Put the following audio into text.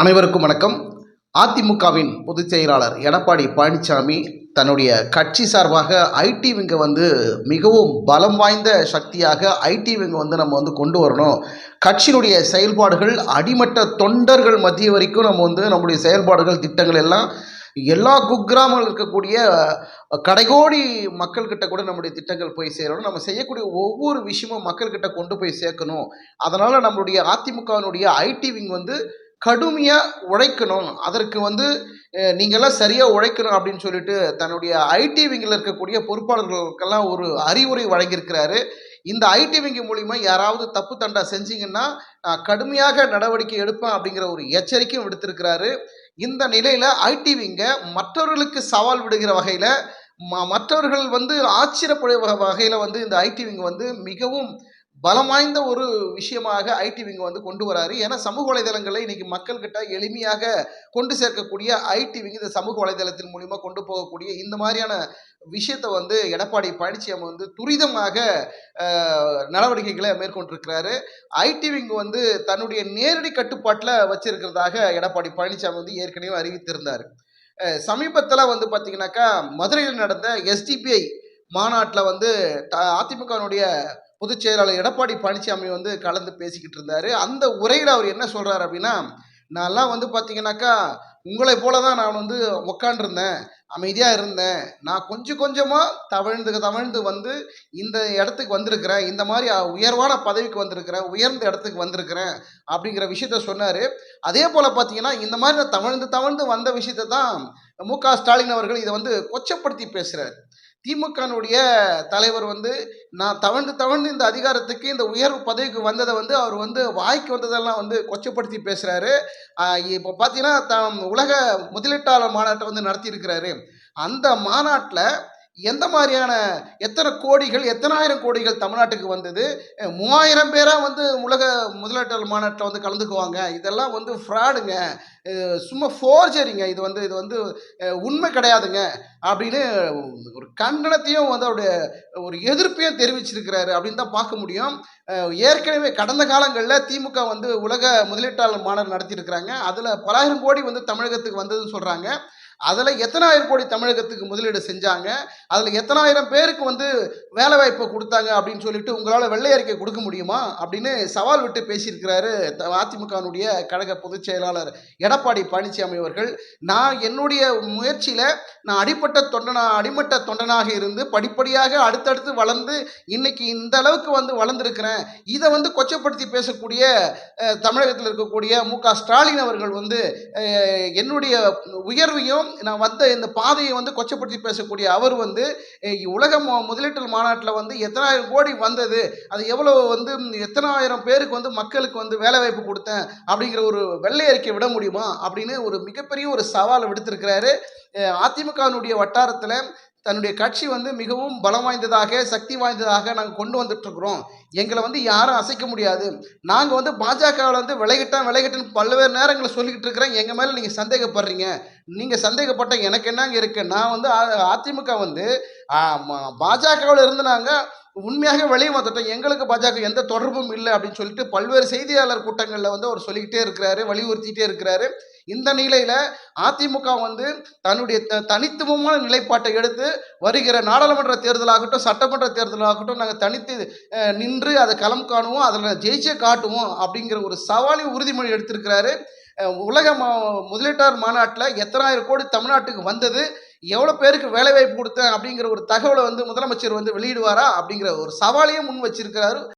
அனைவருக்கும் வணக்கம். அதிமுகவின் பொதுச் செயலாளர் எடப்பாடி பழனிசாமி தன்னுடைய கட்சி சார்பாக ஐடி விங்கை வந்து மிகவும் பலம் வாய்ந்த சக்தியாக ஐடி விங்கை வந்து நம்ம வந்து கொண்டு வரணும். கட்சியினுடைய செயல்பாடுகள் அடிமட்ட தொண்டர்கள் மத்திய வரைக்கும் நம்ம வந்து நம்முடைய செயல்பாடுகள் திட்டங்கள் எல்லாம் எல்லா குக்கிராமங்கள் இருக்கக்கூடிய கடைகோடி மக்கள்கிட்ட கூட நம்முடைய திட்டங்கள் போய் சேரணும். நம்ம செய்யக்கூடிய ஒவ்வொரு விஷயமும் மக்கள்கிட்ட கொண்டு போய் சேர்க்கணும். அதனால் நம்மளுடைய அதிமுகவினுடைய ஐடி விங் வந்து கடுமையாக உழைக்கணும். அதற்கு வந்து நீங்கள்லாம் சரியாக உழைக்கணும் அப்படின்னு சொல்லிட்டு தன்னுடைய ஐடி விங்கில் இருக்கக்கூடிய பொறுப்பாளர்களுக்கெல்லாம் ஒரு அறிவுரை வழங்கியிருக்கிறாரு. இந்த ஐடி விங்கி மூலிமா யாராவது தப்பு தண்டா செஞ்சீங்கன்னா நான் கடுமையாக நடவடிக்கை எடுப்பேன் அப்படிங்கிற ஒரு எச்சரிக்கையும் விடுத்திருக்கிறாரு. இந்த நிலையில் ஐடி விங்கை மற்றவர்களுக்கு சவால் விடுகிற வகையில் ம மற்றவர்கள் வந்து ஆச்சரியப்படைய வகையில் வந்து இந்த ஐடி விங் வந்து மிகவும் பலம் வாய்ந்த ஒரு விஷயமாக ஐடி விங் வந்து கொண்டு வராரு. ஏன்னா சமூக வலைதளங்களை இன்னைக்கு மக்கள்கிட்ட எளிமையாக கொண்டு சேர்க்கக்கூடிய ஐடி விங் இந்த சமூக வலைதளத்தின் மூலிமா கொண்டு போகக்கூடிய இந்த மாதிரியான விஷயத்தை வந்து எடப்பாடி பழனிசாமி வந்து துரிதமாக நடவடிக்கைகளை மேற்கொண்டிருக்கிறாரு. ஐடி விங் வந்து தன்னுடைய நேரடி கட்டுப்பாட்டில் வச்சிருக்கிறதாக எடப்பாடி பழனிசாமி வந்து ஏற்கனவே அறிவித்திருந்தார். சமீபத்தில் வந்து பார்த்தீங்கன்னாக்கா மதுரையில் நடந்த எஸ்டிபிஐ மாநாட்டில் வந்து த- அதிமுகவினுடைய பொதுச் செயலாளர் எடப்பாடி பழனிசாமி வந்து கலந்து பேசிக்கிட்டு இருந்தார். அந்த உரையில் அவர் என்ன சொல்கிறார் அப்படின்னா நான்லாம் வந்து பார்த்தீங்கன்னாக்கா உங்களை போல தான் நான் வந்து உக்காண்டிருந்தேன் அமைதியாக இருந்தேன். நான் கொஞ்சம் கொஞ்சமாக தவழ்ந்து தவழ்ந்து வந்து இந்த இடத்துக்கு வந்திருக்கிறேன். இந்த மாதிரி உயர்வான பதவிக்கு வந்திருக்கிறேன் உயர்ந்த இடத்துக்கு வந்திருக்கிறேன் அப்படிங்கிற விஷயத்த சொன்னார். அதே போல் பார்த்தீங்கன்னா இந்த மாதிரி நான் தவழ்ந்து தவழ்ந்து வந்த விஷயத்தை தான் மு க ஸ்டாலின் அவர்கள் இதை வந்து கொச்சப்படுத்தி பேசுகிறார் திமுகனுடைய தலைவர் வந்து நான் தவழ்ந்து தவழ்ந்து இந்த அதிகாரத்துக்கு இந்த உயர்வு பதவிக்கு வந்ததை வந்து அவர் வந்து வாய்க்கு வந்ததெல்லாம் வந்து கொச்சப்படுத்தி பேசுகிறாரு இப்போ பார்த்தீங்கன்னா த உலக முதலீட்டாளர் மாநாட்டை வந்து நடத்தியிருக்கிறாரு. அந்த மாநாட்டில் எந்த மாதிரியான எத்தனை கோடிகள் எத்தனாயிரம் கோடிகள் தமிழ்நாட்டுக்கு வந்தது? மூவாயிரம் பேராக வந்து உலக முதலீட்டாளர் மாநாட்டில் வந்து கலந்துக்குவாங்க. இதெல்லாம் வந்து ஃப்ராடுங்க சும்மா ஃபோர்ஜரிங்க இது வந்து இது வந்து உண்மை கிடையாதுங்க. அப்படின்னு ஒரு கண்டனத்தையும் வந்து அவருடைய ஒரு எதிர்ப்பையும் தெரிவிச்சிருக்கிறாரு அப்படின்னு தான் பார்க்க முடியும். ஏற்கனவே கடந்த காலங்களில் திமுக வந்து உலக முதலீட்டாளர் மாநாடு நடத்தியிருக்கிறாங்க. அதில் பலாயிரம் கோடி வந்து தமிழகத்துக்கு வந்ததுன்னு சொல்கிறாங்க அதில் எத்தனாயிரம் கோடி தமிழகத்துக்கு முதலீடு செஞ்சாங்க அதில் எத்தனாயிரம் பேருக்கு வந்து வேலை வாய்ப்பை கொடுத்தாங்க அப்படின்னு சொல்லிட்டு உங்களால் வெள்ளை அறிக்கை கொடுக்க முடியுமா அப்படின்னு சவால் விட்டு பேசியிருக்கிறாரு த- கழக பொதுச் செயலாளர் எடப்பாடி பழனிசாமி அவர்கள். நான் என்னுடைய முயற்சியில் நான் அடிப்பட்ட தொண்டனா அடிமட்ட தொண்டனாக இருந்து படிப்படியாக அடுத்தடுத்து வளர்ந்து இன்னைக்கு இந்த அளவுக்கு வந்து வளர்ந்துருக்கிறேன். இதை வந்து கொச்சப்படுத்தி பேசக்கூடிய தமிழகத்தில் இருக்கக்கூடிய மு க ஸ்டாலின் அவர்கள் வந்து என்னுடைய உயர்வையும் நான் வந்த இந்த பாதையை வந்து கொச்சப்படுத்தி பேசக்கூடிய அவர் வந்து உலக முதலீட்டு மாநாட்டில் வந்து எத்தனாயிரம் கோடி வந்தது அது எவ்வளோ வந்து எத்தனாயிரம் பேருக்கு வந்து மக்களுக்கு வந்து வேலைவாய்ப்பு கொடுத்தேன் அப்படிங்கிற ஒரு வெள்ளை அறிக்கை விட முடியுமா அப்படின்னு ஒரு மிகப்பெரிய ஒரு சவாலை விடுத்திருக்கிறாரு. அதிமுகவினுடைய வட்டாரத்தில் தன்னுடைய கட்சி வந்து மிகவும் பலம் வாய்ந்ததாக சக்தி வாய்ந்ததாக நாங்கள் கொண்டு வந்துட்டுருக்குறோம். எங்களை வந்து யாரும் அசைக்க முடியாது. நாங்கள் வந்து பாஜகவில் வந்து விலகிட்டோம் விலகிட்டோன்னு பல்வேறு நேரங்களில் சொல்லிக்கிட்டு இருக்கிறேன். எங்கள் மேலே நீங்கள் சந்தேகப்படுறீங்க. நீங்கள் சந்தேகப்பட்ட எனக்கு என்னங்க இருக்குது நான் வந்து அதிமுக வந்து பாஜகவில் இருந்து நாங்கள் உண்மையாக வெளியே வந்துட்டோம். எங்களுக்கு பாஜக எந்த தொடர்பும் இல்லை அப்படின்னு சொல்லிட்டு பல்வேறு செய்தியாளர் கூட்டங்களில் வந்து அவர் சொல்லிக்கிட்டே இருக்கிறாரு வலியுறுத்திட்டே இருக்கிறாரு. இந்த நிலையில் அதிமுக வந்து தன்னுடைய த- தனித்துவமான நிலைப்பாட்டை எடுத்து வருகிற நாடாளுமன்ற தேர்தலாகட்டும் சட்டமன்ற தேர்தலாகட்டும் நாங்கள் தனித்து நின்று அதை களம் காணுவோம் அதில் ஜெயிச்சே காட்டுவோம் அப்படிங்கிற ஒரு சவாலையும் உறுதிமொழி எடுத்திருக்கிறாரு. உலக மா- முதலீட்டாளர் மாநாட்டில் எத்தனாயிரம் கோடி தமிழ்நாட்டுக்கு வந்தது எவ்வளோ பேருக்கு வேலைவாய்ப்பு கொடுத்தேன் அப்படிங்கிற ஒரு தகவலை வந்து முதலமைச்சர் வந்து வெளியிடுவாரா அப்படிங்கிற ஒரு சவாலையும் முன் வச்சிருக்கிறாரு.